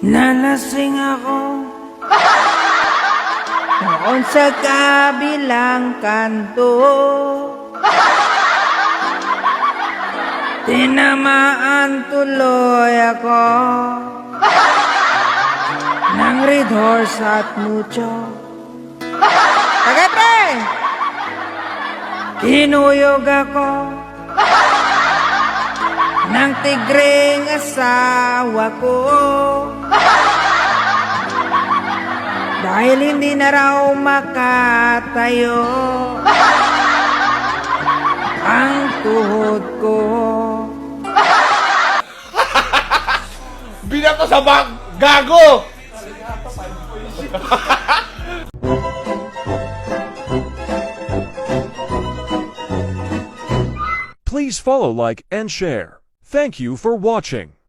Nalasing ako. Noon sa kabilang kanto. Tinamaan tuloy ako. Ng red horse at mucho. Tagay! Kinuyog ako. Ng tigreng asawa ko Dahil hindi na raw makatayo Ang tuhod ko Binato sa bag! Gago! Please follow, like, and share. Thank you for watching.